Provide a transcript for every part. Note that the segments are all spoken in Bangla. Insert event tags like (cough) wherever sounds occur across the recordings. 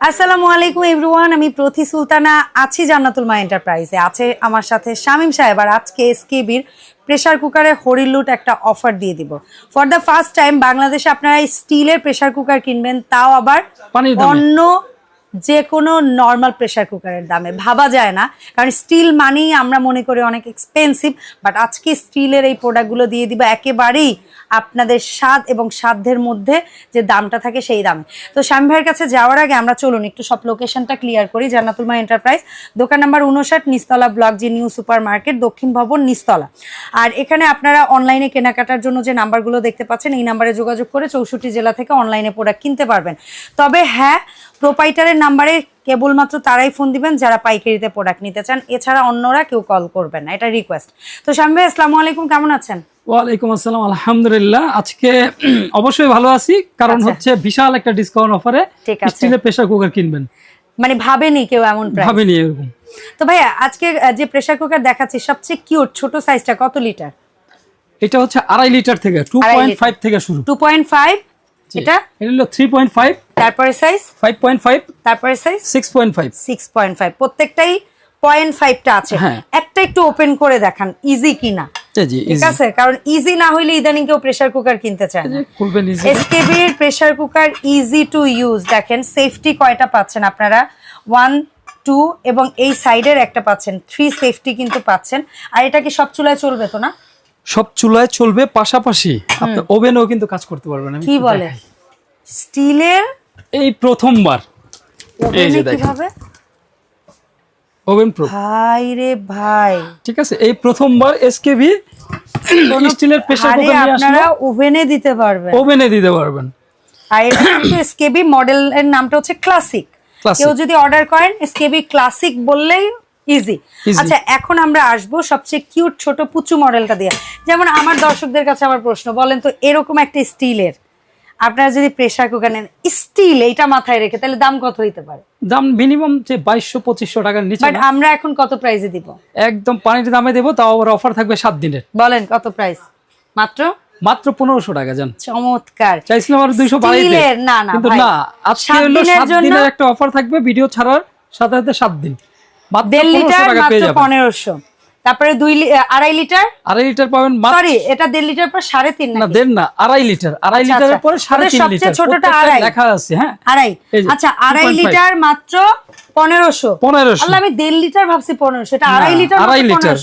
আসসালামু আলাইকুম এভরিওয়ান আমি প্রতি সুলতানা আছি জান্নাতুল মা এন্টারপ্রাইজে। আছে আমার সাথে শামীম সাহেব আর আজকে এসকেবির প্রেশার কুকারে হরিলুট একটা অফার দিয়ে দিব। ফর দ্য ফার্স্ট টাইম বাংলাদেশে আপনারা স্টিলের প্রেশার কুকার কিনবেন তাও আবার অন্য যে কোনো নর্মাল প্রেসার কুকারের দামে। ভাবা যায় না। কারণ স্টিল মানেই আমরা মনে করি অনেক এক্সপেন্সিভ বাট আজকে স্টিলের এই প্রোডাক্টগুলো দিয়ে দিব একেবারেই আপনাদের স্বাদ এবং সাধ্যের মধ্যে যে দামটা থাকে সেই দামে। তো শ্যাম ভাইয়ের কাছে যাওয়ার আগে আমরা চলুন একটু সব লোকেশনটা ক্লিয়ার করি। জান্নাতুল মা এন্টারপ্রাইজ দোকান নাম্বার উনষাট, Nistala block G new super market দক্ষিণ ভবন, নিস্তলা। আর এখানে আপনারা অনলাইনে কেনাকাটার জন্য যে নাম্বারগুলো দেখতে পাচ্ছেন, এই নাম্বারে যোগাযোগ করে চৌষট্টি জেলা থেকে অনলাইনে প্রোডাক্ট কিনতে পারবেন। তবে হ্যাঁ প্রোপাইটারের নাম্বারে কেবলমাত্র তারাই ফোন দিবেন যারা পাইকারিতে প্রোডাক্ট নিতে চান এছাড়া অন্যরা কেউ কল করবেন না এটা রিকোয়েস্ট তো শাম ভাই আসসালামু আলাইকুম কেমন আছেন ওয়ালাইকুম আসসালাম আলহামদুলিল্লাহ আজকে (clears throat) অবশ্যই ভালো আছি কারণ আচ্ছা। হচ্ছে বিশাল একটা ডিসকাউন্ট অফারে। স্টিলের প্রেসার কুকার কিনবেন মানে ভাবেনি কেউ এমন ভাবেনি এরকম তো ভাইয়া আজকে যে প্রেসার কুকার দেখাচ্ছি সবচেয়ে কিউট ছোট সাইজটা কত লিটার এটা হচ্ছে আড়াই লিটার থেকে টু পয়েন্ট। ফাইভ থেকে শুরু টু পয়েন্ট ফাইভ। এটা? এটা হলো থ্রি পয়েন্ট ফাইভ তারপরে সাইজ ফাইভ পয়েন্ট ফাইভ তারপরে size six point five six point five প্রত্যেকটাই পয়েন্ট ফাইভটা আছে। হ্যাঁ। একটা একটু ওপেন করে দেখান ইজি কিনা? জি ঠিক আছে? কারণ ইজি না হইলে ইদানিং কেউ প্রেসার কুকার কিনতে চায় না। easy। এসকেবির pressure cooker easy to use দেখেন সেফটি কয়টা পাচ্ছেন আপনারা? ওয়ান টু এবং এই সাইডের একটা পাচ্ছেন। থ্রি সেফটি কিন্তু পাচ্ছেন। আর এটা কি সব চুলায় চলবে তো না? সব চুলায় চলবে পাশাপাশি আপনি ওভেনেও কিন্তু কাজ করতে পারবেন আমি কি বলে? স্টিলের? এই প্রথমবার। এই যে কীভাবে? Oven pro. ভাই রে ভাই। ঠিক আছে এই প্রথমবার এসকেভি স্টিলের প্রেসার কুকার নিয়ে আসলো আপনারা ওভেনে দিতে পারবেন। ওভেনে দিতে পারবেন। আর এটা কিন্তু এসকেবি মডেলের নামটা হচ্ছে ক্লাসিক কেউ যদি অর্ডার করেন এসকেবি ক্লাসিক বললেই ইজি আচ্ছা এখন আমরা আসব সবচেয়ে কিউট ছোট পুচু মডেলটা দিয়ে। যেমন আমার দর্শকদের কাছে আমার প্রশ্ন বলেন তো এরকম একটা স্টিলের আপনারা যদি প্রেসার কুকার নেন স্টিল এটা মাথায় রেখে তাহলে দাম কত হইতে পারে? দাম মিনিমাম যে বাইশশো পঁচিশশো টাকার নিচে বাট আমরা এখন কত প্রাইসে দিব? একদম পানির দামে দেবো তাও আবার অফার থাকবে সাত দিনের। বলেন কত প্রাইস মাত্র? মাত্র পনেরোশো টাকা যান চমৎকার। চাইছিলাম আর দুইশো বাড়াইতে। না না কিন্তু না আজকে হলো সাত দিনের একটা অফার থাকবে ভিডিও ছাড়ার সাথে সাথে সাত দিন। দেড় লিটার মাত্র পনেরোশো। তারপরে দুই আড়াই লিটার? আড়াই লিটার পাবেন মাত্র সরি এটা দেড় লিটার পর সাড়ে তিন না? দেন না আড়াই লিটার। আড়াই আচ্ছা, লিটারের আচ্ছা। পরে সাড়ে ওদের তিন লিটার। ছোটটা আড়াই। লেখা আছে হ্যাঁ? আড়াই। আচ্ছা আড়াই লিটার মাত্র পনেরোশো। পনেরোশো। আল্লাহ আমি দেড় লিটার ভাবছি পনেরোশো। এটা আড়াই লিটার আড়াই লিটার।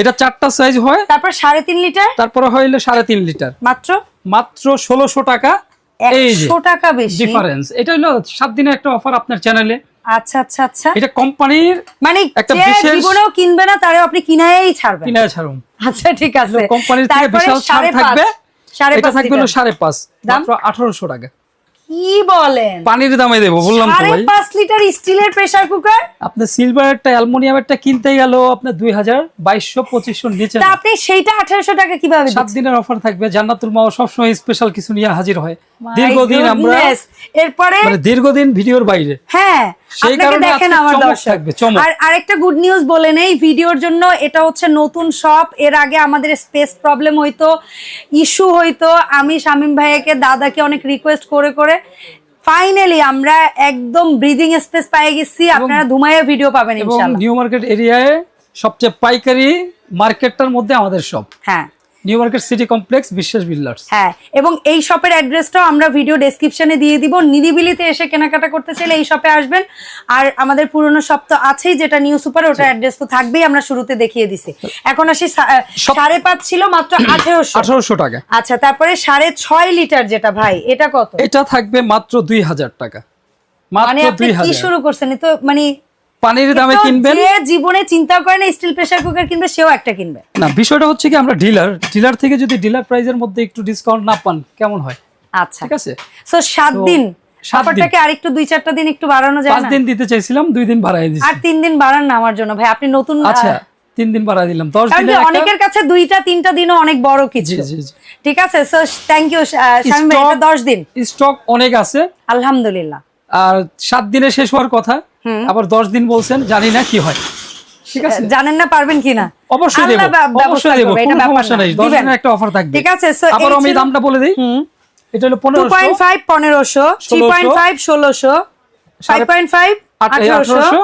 এটা চারটা সাইজ হয়। তারপর সাড়ে তিন লিটার? তারপরে হইলে সাড়ে তিন লিটার। মাত্র? মাত্র ষোলোশো টাকা। একশো টাকা বেশি। ডিফারেন্স এটা হলো সাত দিনের একটা অফার আপনার চ্যানেলে আচ্ছা আচ্ছা আচ্ছা। এটা কোম্পানির মানে একটা বিশেষ- জীবনেও কিনবে না তারে আপনি কিনাই ছাড়বেন। কিনা ছাড়ুন। আচ্ছা ঠিক আছে। কোম্পানির থেকে বিশাল ছাড় থাকবে। এটা থাকবে হলো লিটার। সাড়ে পাঁচ দাম? মাত্র আঠারোশো টাকা। কি বলেন? পানির দামে দেবো বললাম তো ভাই। পাঁচ লিটার স্টিলের প্রেসার কুকার? আপনি সিলভারেরটা অ্যালুমিনিয়ামেরটা কিনতে গেল আপনার দুই হাজার বাইশশো পঁচিশশোর নিচে তা আপনি সেইটা আঠারোশো টাকা কীভাবে সাত দিনের অফার থাকবে জান্নাতুল মাও সবসময় স্পেশাল কিছু নিয়ে হাজির হয়। দীর্ঘদিন আমরা এরপরে মানে দীর্ঘদিন ভিডিওর বাইরে। হ্যাঁ আপনাকে দেখেন আমার দর্শক। আর আরেকটা গুড নিউজ বলে নেই ভিডিওর জন্য এটা হচ্ছে নতুন শপ এর আগে আমাদের স্পেস প্রবলেম হইতো ইস্যু হইতো আমি শামিম ভাইয়াকে দাদাকে অনেক রিকোয়েস্ট করে করে। ফাইনালি আমরা একদম ব্রিদিং স্পেস পেয়ে গেছি আপনারা ধুমাইয়া ভিডিও পাবেন এবং ইনশাআল্লাহ। নিউ মার্কেট এরিয়ায় সবচেয়ে পাইকারি মার্কেটটার মধ্যে আমাদের সব হ্যাঁ। New market city complex Biswas builders হ্যাঁ এবং এই শপের অ্যাড্রেসটাও আমরা ভিডিও ডেসক্রিপশনে দিয়ে দিব। নিরিবিলিতে এসে কেনাকাটা করতে চাইলে এই শপে আসবেন। আর আমাদের পুরনো শপ তো আছেই যেটা নিউ সুপার ওটার অ্যাড্রেস তো থাকবেই আমরা শুরুতে দেখিয়ে দিছি। এখন আসি সাড়ে পাঁচ ছিল মাত্র (clears throat) আঠেরোশো। আঠারোশো টাকা। আচ্ছা তারপরে সাড়ে ছয় লিটার যেটা ভাই এটা কত? এটা থাকবে মাত্র দুই হাজার টাকা। মানে আপনি কি শুরু করছেন? তো মানে পানির দামে কিনবেন? যে জীবনে চিন্তা করে না স্টিল প্রেসার কুকার কিনবে সেও একটা কিনবে। না বিষয়টা হচ্ছে কি আমরা ডিলার ডিলার থেকে যদি ডিলার প্রাইজের মধ্যে একটু ডিসকাউন্ট না পান কেমন হয়? আচ্ছা। ঠিক আছে? সো সাত দিন। সাত দিন। অফারটাকে আরেকটু দুই চারটা দিন একটু বাড়ানো যায় পাঁচ না? দিন দিতে চাইছিলাম দুই দিন বাড়াই আর দিচ্ছি তিন দিন বাড়ান না আমার জন্য ভাই। আপনি নতুন আচ্ছা তিন দিন বাড়াই দিলাম। দশ একটা অনেকের কাছে দুইটা তিনটা দিনও অনেক বড় কিছু। ঠিক আছে? সো থ্যাংক ইউ দশ দিন। স্টক অনেক আছে। আলহামদুলিল্লাহ। আর সাত দিনে শেষ হওয়ার কথা। আবার দশ দিন বলছেন জানি না কি হয়। ঠিক আছে? জানেন না পারবেন কিনা অবশ্যই দেবো অবশ্যই দেবো কোনো সমস্যা। নেই দিনের একটা অফার থাকবে। ঠিক আছে, আবার আমি দামটা বলে দিই। এটা হলো টু পনেরোশো পয়েন্ট ফাইভ পনেরোশো থ্রি পয়েন্ট ফাইভ ষোলোশো ফাইভ পয়েন্ট ফাইভ আঠারোশো আঠারোশো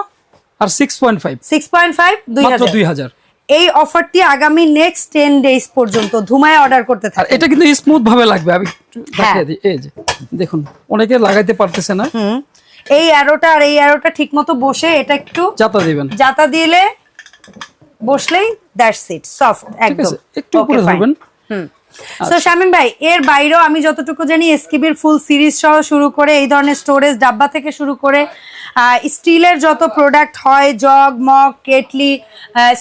আর six point five six point five দুই মাত্র হাজার। দুই হাজার। এই অফারটি আগামী নেক্সট টেন ডেজ পর্যন্ত ধুমায় অর্ডার করতে থাকে এটা কিন্তু স্মুথ ভাবে লাগবে আমি হ্যাঁ। দেখিয়ে দিই এই যে দেখুন অনেকে লাগাইতে পারতেছে না। হুম এই অ্যারোটা আর এই অ্যারোটা ঠিকমতো বসে এটা একটু জাতা দিবেন। জাতা দিলে বসলেই দ্যাটস ইট সফট একদম। একটু উপরে ধরবেন। হুম। সো শামিম ভাই এর বাইরেও আমি যতটুকু জানি এসকিবির ফুল সিরিজ সহ শুরু করে এই ধরনের স্টোরেজ ডাব্বা থেকে শুরু করে স্টিলের যত প্রোডাক্ট হয় jug mug kettle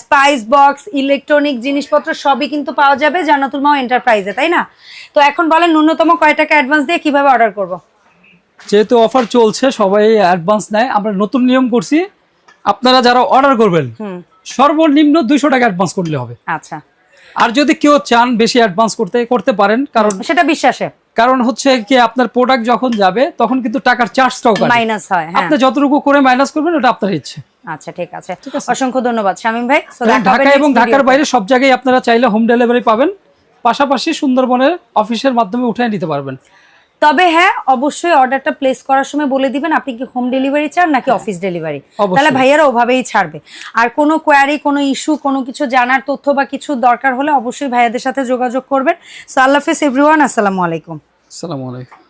spice box electronic জিনিসপত্র সবই কিন্তু পাওয়া যাবে জান্নাতুল মাও এন্টারপ্রাইজে তাই না? তো এখন বলেন ন্যূনতম কয় টাকা অ্যাডভান্স দিয়ে কীভাবে অর্ডার করব? যেহেতু অফার চলছে সবাই অ্যাডভান্স নেয় আমরা নতুন নিয়ম করছি আপনারা যারা অর্ডার করবেন সর্বনিম্ন দুইশো টাকা অ্যাডভান্স করলে হবে। আচ্ছা। আর যদি কেউ চান বেশি অ্যাডভান্স করতে করতে পারেন কারণ সেটা বিশ্বাসে। কারণ হচ্ছে কি আপনার প্রোডাক্ট যখন যাবে তখন কিন্তু টাকার চার্জটাও মাইনাস হয় হ্যাঁ। আপনি যতটুকু করে মাইনাস করবেন ওটা আপনার ইচ্ছে। আচ্ছা ঠিক আছে। অসংখ্য ধন্যবাদ শামিম ভাই। ঢাকা এবং ঢাকার বাইরে সব জায়গায় আপনারা চাইলে হোম ডেলিভারি পাবেন। পাশাপাশি সুন্দরবনের অফিসের মাধ্যমে উঠায় নিতে পারবেন। তবে হ্যাঁ অবশ্যই অর্ডারটা প্লেস করার সময় বলে দিবেন আপনি কি হোম ডেলিভারি চান নাকি অফিস ডেলিভারি তাহলে ভাইয়ারা ওভাবেই ছাড়বে। আর কোনো কোয়ারি কোনো ইস্যু কোনো কিছু জানার তথ্য বা কিছু দরকার হলে অবশ্যই ভাইয়াদের সাথে যোগাযোগ করবেন। সো আল্লাহ হাফেজ এভরিওয়ান আসসালামু আলাইকুম। আসসালামু আলাইকুম।